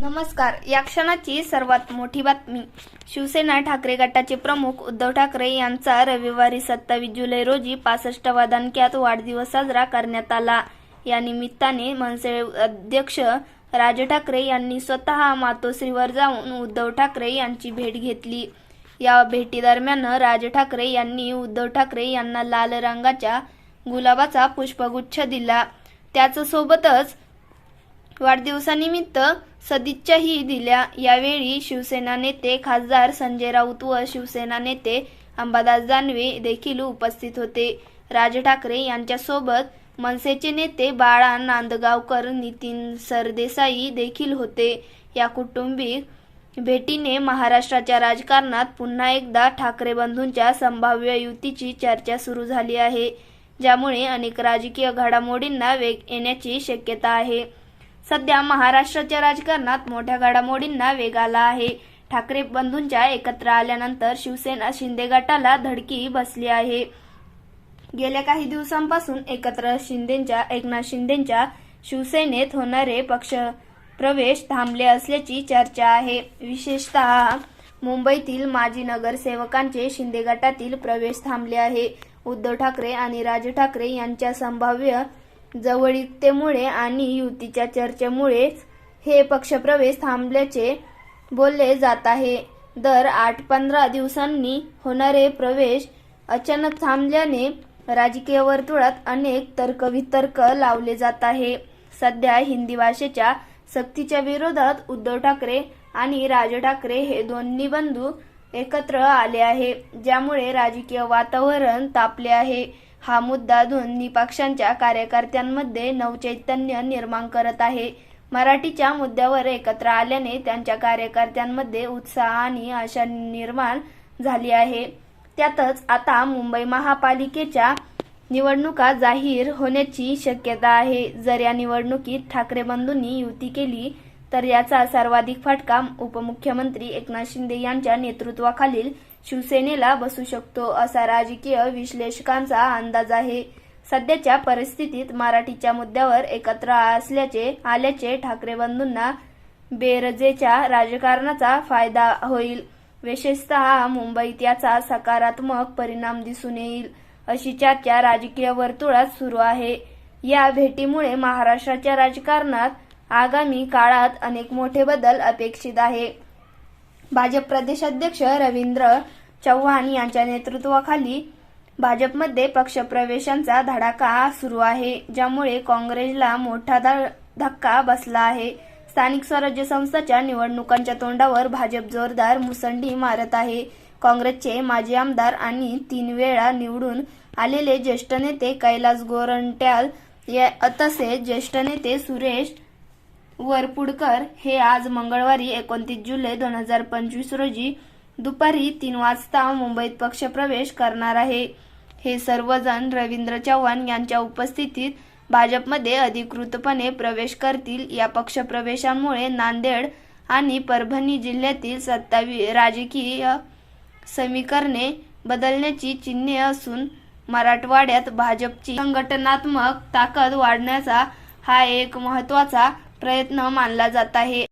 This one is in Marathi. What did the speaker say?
नमस्कार. या क्षणाची सर्वात मोठी बातमी. शिवसेना ठाकरे गटाचे प्रमुख उद्धव ठाकरे यांचा रविवारी सत्तावीस जुलै रोजी पासष्टवा दणक्यात वाढदिवस साजरा करण्यात आला. या निमित्ताने मनसे अध्यक्ष राज ठाकरे यांनी स्वतः मातोश्रीवर जाऊन उद्धव ठाकरे यांची भेट घेतली. या भेटीदरम्यान राज ठाकरे यांनी उद्धव ठाकरे यांना लाल रंगाच्या गुलाबाचा पुष्पगुच्छ दिला. त्याचसोबतच वाढदिवसानिमित्त सदिच्छाही दिल्या. यावेळी शिवसेना नेते खासदार संजय राऊत व शिवसेना नेते अंबादास दानवे देखील उपस्थित होते. राज ठाकरे यांच्यासोबत मनसेचे नेते बाळा नांदगावकर नितीन सरदेसाई देखील होते. या कुटुंबिक भेटीने महाराष्ट्राच्या राजकारणात पुन्हा एकदा ठाकरे बंधूंच्या संभाव्य युतीची चर्चा सुरू झाली आहे ज्यामुळे अनेक राजकीय घडामोडींना वेग येण्याची शक्यता आहे. सध्या महाराष्ट्राच्या राजकारणात मोठ्या घडामोडींना वेग आला आहे. ठाकरे बंधूंच्या एकत्र आल्यानंतर शिवसेना शिंदे गटाला धडकी बसली आहे. गेल्या काही दिवसांपासून एकत्र शिंदेच्या एकनाथ शिंदेच्या शिवसेनेत होणारे पक्ष प्रवेश थांबले असल्याची चर्चा आहे. विशेषतः मुंबईतील माजी नगरसेवकांचे शिंदे गटातील प्रवेश थांबले आहे. उद्धव ठाकरे आणि राज ठाकरे यांच्या संभाव्य जवळीकतेमुळे आणि युतीच्या चर्चेमुळे हे पक्षप्रवेश थांबल्याचे बोलले जात आहे. दर आठ पंधरा दिवसांनी होणारे प्रवेश अचानक थांबल्याने राजकीय वर्तुळात अनेक तर्कवितर्क लावले जात आहे. सध्या हिंदी भाषेच्या सक्तीच्या विरोधात उद्धव ठाकरे आणि राज ठाकरे हे दोन्ही बंधू एकत्र आले आहे ज्यामुळे राजकीय वातावरण तापले आहे. हा मुद्दा दोन्ही पक्षांच्या कार्यकर्त्यांमध्ये नवचैतन्य निर्माण करत आहे. मराठीच्या मुद्द्यावर एकत्र आल्याने त्यांच्या कार्यकर्त्यांमध्ये उत्साह आणि आशा निर्माण झाली आहे. त्यातच आता मुंबई महापालिकेच्या निवडणुका जाहीर होण्याची शक्यता आहे. जर या निवडणुकीत ठाकरे बंधूंनी युती केली तर याचा सर्वाधिक फटका उपमुख्यमंत्री एकनाथ शिंदे यांच्या नेतृत्वाखालील शिवसेनेला बसू शकतो असा राजकीय विश्लेषकांचा अंदाज आहे. सध्याच्या परिस्थितीत मराठीच्या मुद्द्यावर एकत्र असल्याचे आल्याचे ठाकरे बंधूंना बेरजेच्या राजकारणाचा फायदा होईल. विशेषतः मुंबईत याचा सकारात्मक परिणाम दिसून येईल अशी चर्चा राजकीय वर्तुळात सुरू आहे. या भेटीमुळे महाराष्ट्राच्या राजकारणात आगामी काळात अनेक मोठे बदल अपेक्षित आहे. भाजप प्रदेशाध्यक्ष रवींद्र चव्हाण यांच्या नेतृत्वाखाली भाजपमध्ये पक्षप्रवेशांचा धडाका सुरू आहे ज्यामुळे काँग्रेसला मोठा ध- धक्का बसला आहे. स्थानिक स्वराज्य संस्थाच्या निवडणुकांच्या तोंडावर भाजप जोरदार मुसंडी मारत आहे. काँग्रेसचे माजी आमदार आणि तीन वेळा निवडून आलेले ज्येष्ठ नेते कैलास गोरंट्याल तसेच ज्येष्ठ नेते सुरेश वरपुडकर हे आज मंगळवारी एकोणतीस जुलै दोन हजार पंचवीस रोजी दुपारी तीन वाजता मुंबईत पक्षप्रवेश करणार आहे. हे सर्वजण रवींद्र चव्हाण यांच्या उपस्थितीत भाजपमध्ये अधिकृतपणे प्रवेश करतील. या पक्षप्रवेशामुळे नांदेड आणि परभणी जिल्ह्यातील सत्तावी राजकीय समीकरणे बदलण्याची चिन्हे असून मराठवाड्यात भाजपची संघटनात्मक ताकद वाढण्याचा हा एक महत्त्वाचा प्रयत्न मानला जात आहे.